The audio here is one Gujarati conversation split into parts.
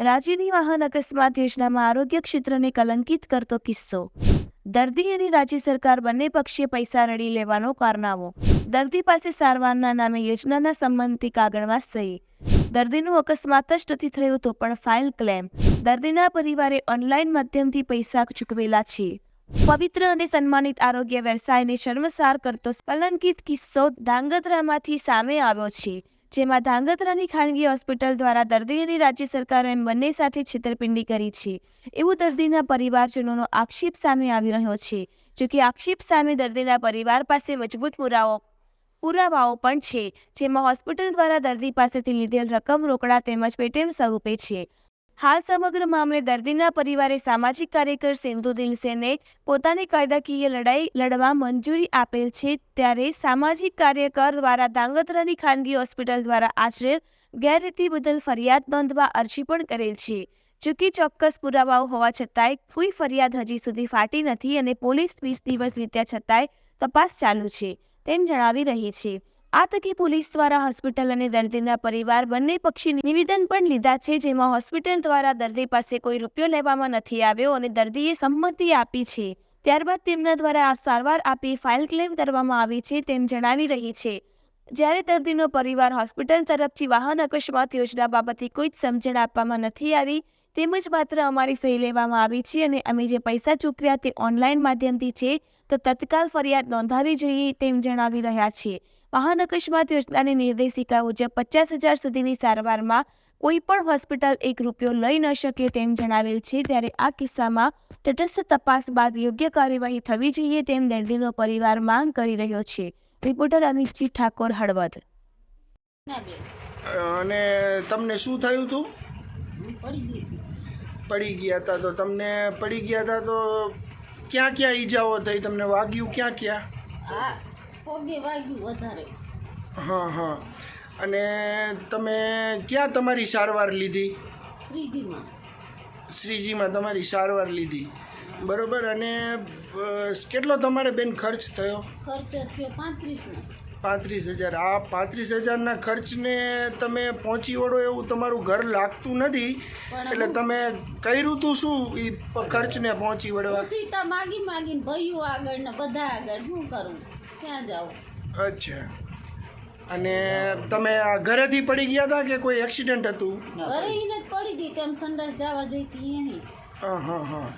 રાજ્યની વાહન અકસ્માત યોજનામાં આરોગ્ય ક્ષેત્રને કલંકિત કરતો કિસ્સો. દર્દી અને રાજ્ય સરકાર બંને પક્ષીય પૈસા રડી લેવાનો કારનામો. દર્દી પાસે સારવારના નામે યોજનાના સંબંધિત કાગળમાં સહી. દર્દીનું અકસ્માત જ નથી થયું તો પણ ફાઇલ ક્લેમ. દર્દીના પરિવારે ઓનલાઈન માધ્યમથી પૈસા ચૂકવેલા છે. પવિત્ર અને સન્માનિત આરોગ્ય વ્યવસાયને શર્મસાર કરતો કલંકિત કિસ્સો ધાંગધ્રામાંથી સામે આવ્યો છે. જેમાં ધાંગધ્રાની ખાનગી હોસ્પિટલ દ્વારા દર્દી અને રાજ્ય સરકાર એમ બંને સાથે છેતરપિંડી કરી છે. એવું દર્દીના પરિવારજનોનો આક્ષેપ સામે આવી રહ્યો છે જોકે આક્ષેપ સામે દર્દીના પરિવાર પાસે મજબૂત પુરાવો, પુરાવાઓ પણ છે, જેમાં હોસ્પિટલ દ્વારા દર્દી પાસેથી લીધેલ રકમ રોકડા તેમજ પેટીએમ સ્વરૂપે છે. હાલ સમગ્ર મામલે દર્દીના પરિવારે સામાજિક કાર્યકર સિંધુ દિલસેને પોતાની કાયદાકીય લડાઈ લડવા મંજૂરી આપેલ છે ત્યારે સામાજિક કાર્યકર દ્વારા ધાંગધ્રાની ખાનગી હોસ્પિટલ દ્વારા આશરે ગેરરીતિ બદલ ફરિયાદ નોંધવા અરજી પણ કરેલ છે. ચૂંકી ચોક્કસ પુરાવાઓ હોવા છતાંય કોઈ ફરિયાદ હજી સુધી ફાટી નથી અને પોલીસ વીસ દિવસ વીત્યા છતાંય તપાસ ચાલુ છે તેમ જણાવી રહી છે. આ તકે પોલીસ દ્વારા હોસ્પિટલ અને દર્દીના પરિવાર બંને પક્ષી નિવેદન પણ લીધા છે, જેમાં હોસ્પિટલ દ્વારા દર્દી પાસે કોઈ રૂપિયો લેવામાં નથી આવ્યો અને દર્દીએ સંમતિ આપી છે. ત્યારબાદ તેમના દ્વારા આ સારવાર આપી ફાઇલ ક્લેમ કરવામાં આવી છે તેમ જણાવી રહી છે. જ્યારે દર્દીનો પરિવાર હોસ્પિટલ તરફથી વાહન અકસ્માત યોજના બાબતે કોઈ જ સમજણ આપવામાં નથી આવી, તેમજ માત્ર અમારી સહી લેવામાં આવી છે અને અમે જે પૈસા ચૂકવ્યા તે ઓનલાઈન માધ્યમથી છે, તો તત્કાલ ફરિયાદ નોંધાવી જોઈએ તેમ જણાવી રહ્યા છે. વાહન અકસ્માત યોજનાની નિર્દેશિકા મુજબ પચાસ હજાર સુધીની સારવારમાં કોઈ પણ હોસ્પિટલ એક રૂપિયો લઈ ન શકે તેમ જણાવેલ છે ત્યારે આ કિસ્સામાં તટસ્થ તપાસ બાદ યોગ્ય કાર્યવાહી થવી જોઈએ તેમ દર્દીનો પરિવાર માંગ કરી રહ્યો છે. રિપોર્ટર અનિશ્ચિત ઠાકોર હળવદ. અને તમને શું થયું હતું પડી ગયા હતા તો તમને પડી ગયા હતા તો ક્યાં ક્યાં ઈજાઓ થઈ? તમને વાગ્યું ક્યાં ક્યાં? હા પગે વાગ્યું વધારે. હા હા. અને તમે ક્યાં તમારી સારવાર લીધી? શ્રીજીમાં. શ્રીજીમાં તમારી સારવાર લીધી. બરોબર અને કેટલો તમારે બેન ખર્ચ થયો? ખર્ચ થયો પાંત્રીસ હજાર. આ પાંત્રીસ હજારના ખર્ચને તમે પહોંચી વળો એવું તમારું ઘર લાગતું નથી. એટલે તમે કર્યું તું શું એ ખર્ચને પહોંચી વળવા? સીતા માગી માગીને ભાઈઓ આગળ ને બધા આગળ. શું કરું? ક્યાં જાઉં? અચ્છા. અને તમે આ ઘરેથી પડી ગયા હતા કે કોઈ એક્સિડન્ટ હતું? ઘરે જ પડી ગઈ કેમ સંડાસ જવા જોઈતી હા હા હા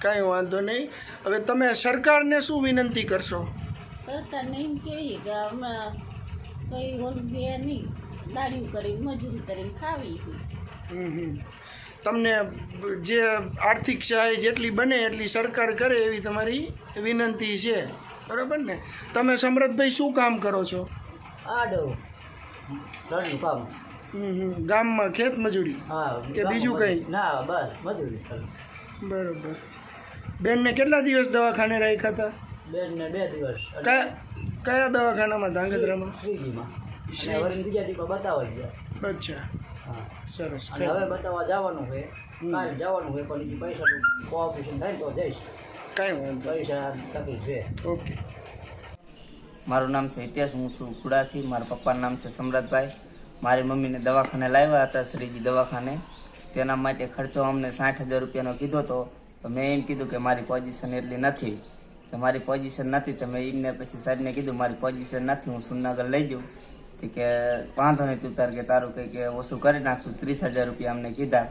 કાંઈ વાંધો નહીં. હવે તમે સરકારને શું વિનંતી કરશો? સરકારને એમ કહીએ કે હમણાં કંઈ ઓલું બે નહીં દાડિયું કરી મજૂરી કરીને ખાવી હમ હમ. તમને જે આર્થિક સહાય જેટલી બને એટલી સરકાર કરે એવી તમારી વિનંતી છે. બરાબર ને? તમે સમરથભાઈ શું કામ કરો છો? આડો. કામ. ગામમાં ખેત મજૂરી હા કે બીજું કંઈ? ના બસ મજૂરી. બરાબર. બેનને કેટલા દિવસ દવાખાને રાખ્યા હતા? બેનને બે દિવસ. કયા કયા દવાખાનામાં ધાંગધ્રામાં? શ્રીજીમાં. શ્રી- બીજા દીપા બતાવવા ગયા. જાય અચ્છા. હા. સરસ. અને હવે બતાવવા જવાનું છે. કાલે જવાનું છે પણ પૈસા પૈસાનું ઓપરેશન થાય તો જઈશ. કાંઈ વાંધો પૈસા તકલીફ છે. ઓકે. મારું નામ છે ઇતિહાસ હું છું કુડાથી. મારા પપ્પાનું નામ છે સમ્રાટભાઈ મારી મમ્મીને દવાખાને લાવ્યા હતા શ્રીજી દવાખાને. તેના માટે ખર્ચો અમને સાઠ હજાર રૂપિયાનો કીધો હતો તો મેં એમ કીધું કે મારી પોઝિશન એટલી નથી. તો મારી પોઝિશન નથી, તો મેં એમને પછી સાહેબને કીધું, મારી પોઝિશન નથી, હું સુરનગર લઈ જાઉં. કે, વાંધો નહીં તું તાર કે તારું કંઈ કે ઓછું કરી નાખશું. ત્રીસ હજાર રૂપિયા અમને કીધા.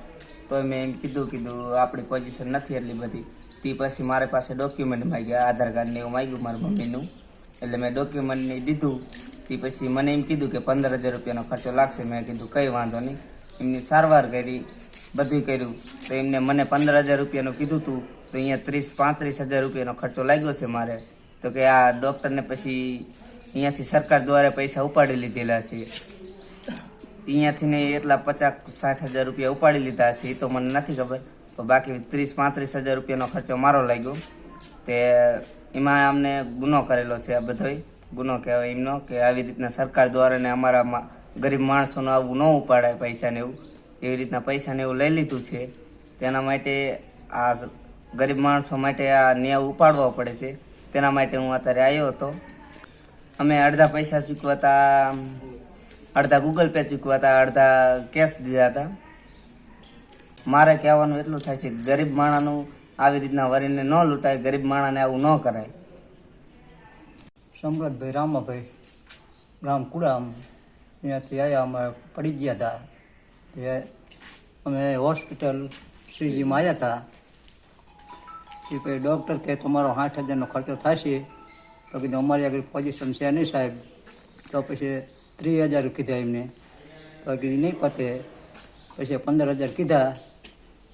તો મેં એમ કીધું કીધું, આપણી પોઝિશન નથી એટલી બધી. તે પછી મારી પાસે ડોક્યુમેન્ટ માગ્યા, આધાર કાર્ડ ને એવું માંગ્યું મારી મમ્મીનું. એટલે મેં ડોક્યુમેન્ટને દીધું. તે પછી મને એમ કીધું કે, પંદર હજાર રૂપિયાનો ખર્ચો લાગશે. મેં કીધું, કંઈ વાંધો નહીં. એમની સારવાર કરી. બધું કર્યું. તો એમને મને પંદર હજાર રૂપિયાનું કીધું હતું તો અહીંયા ત્રીસ, પાંત્રીસ હજાર રૂપિયાનો ખર્ચો લાગ્યો છે મારે. તો કે આ ડૉક્ટરને પછી અહીંયાથી સરકાર દ્વારા પૈસા ઉપાડી લીધેલા છે. અહીંયાથી ને એટલા પચાસ, સાઠ હજાર રૂપિયા ઉપાડી લીધા છે, એ તો મને નથી ખબર. તો બાકી ત્રીસ, પાંત્રીસ હજાર રૂપિયાનો ખર્ચો મારો લાગ્યો. તે એમાં અમને ગુનો કરેલો છે આ બધો ગુનો કહેવાય એમનો કે આવી રીતના સરકાર દ્વારા ને અમારા ગરીબ માણસોનું આવું ન ઉપાડાય પૈસાને એવું. એવી રીતના પૈસાને એવું લઈ લીધું છે. તેના માટે આ ગરીબ માણસો માટે આ ન્યાય ઉપાડવો પડે છે. તેના માટે હું અત્યારે આવ્યો હતો. અમે અડધા પૈસા ચૂકવાતા અડધા ગૂગલ પે ચૂકવાતા, અડધા કેશ દીધા હતા. મારે કહેવાનું એટલું થાય છે ગરીબ માણાનું આવી રીતના વરીને ન લૂંટાય, ગરીબ માણાને આવું ન કરાય. સમૃદ્ધભાઈ, રામાભાઈ, ગામ કુડામ. ત્યાંથી આવ્યા અમે, પડી ગયા હતા. તે અમે હોસ્પિટલ શ્રીજીમાં આવ્યા હતા એ પછી ડૉક્ટર કે તમારો આઠ હજારનો ખર્ચો થશે. તો કીધું, અમારી આગળ પોઝિશન છે નહીં સાહેબ. તો પછી ત્રીસ હજાર કીધા એમને. તો કીધું નહીં પતે. પછી પંદર હજાર કીધા.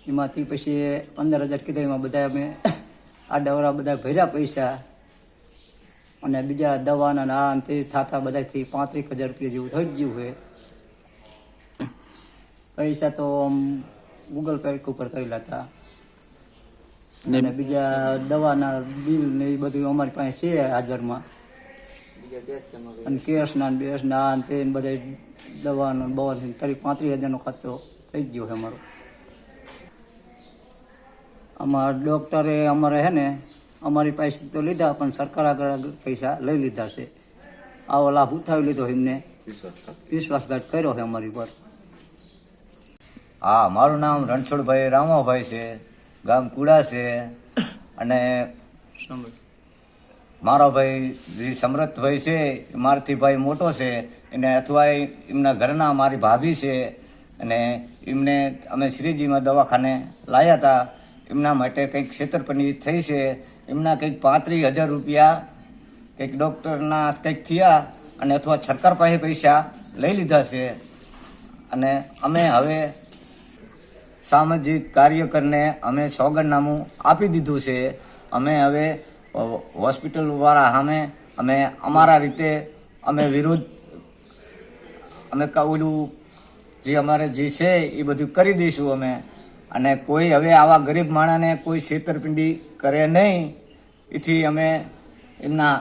એમાંથી પછી પંદર હજાર કીધા, એમાં બધા અમે આ ડવરા બધા ભર્યા પૈસા. અને બીજા દવાના આ તે થતા બધાથી પાંત્રીસ હજાર રૂપિયા જેવું થઈ ગયું છે. પૈસા તો આમ ગૂગલ પે ઉપર કરેલા હતા. અને બીજા દવાના બિલ ને એ બધું અમારી પાસે છે હાજરમાં. અને કેસના ને બેસના આ ને તે ને બધા દવાનો બવાનો તારીખ પાંત્રીસ હજારનો ખર્ચો થઈ ગયો છે અમારો. અમારા ડૉક્ટરે અમારે હે ને અમારી પાસે તો લીધા પણ સરકાર આગળ આગળ પૈસા લઈ લીધા છે. આવો લાભ ઉઠાવી લીધો એમને. વિશ્વાસઘાત કર્યો છે અમારી પર. હા, મારું નામ રણછોડભાઈ રામાભાઈ છે, ગામ કુડા છે, અને મારો ભાઈ જે સમરથભાઈ છે, મારથી ભાઈ મોટો છે, એને અથવા એમના ઘરના મારી ભાભી છે, અને એમને અમે શ્રીજીમાં દવાખાને લાવ્યા હતા. એમના માટે કંઈક છેતરપિંડી થઈ છે. એમના કંઈક પાંત્રીસ હજાર રૂપિયા કંઈક ડૉક્ટરના કંઈક થયા અને અથવા સરકાર પાસે પૈસા લઈ લીધા છે. અને અમે હવે સામાજિક કાર્યકરને અમે સોગંદનામું આપી દીધું છે. અમે હવે હોસ્પિટલવાળા સામે અમે અમારા રીતે અમે વિરોધ, અમે ઓલું જે અમારે જે છે એ બધું કરી દઈશું અમે. અને કોઈ હવે આવા ગરીબ માણસને કોઈ છેતરપિંડી કરે નહીં. એથી અમે એમના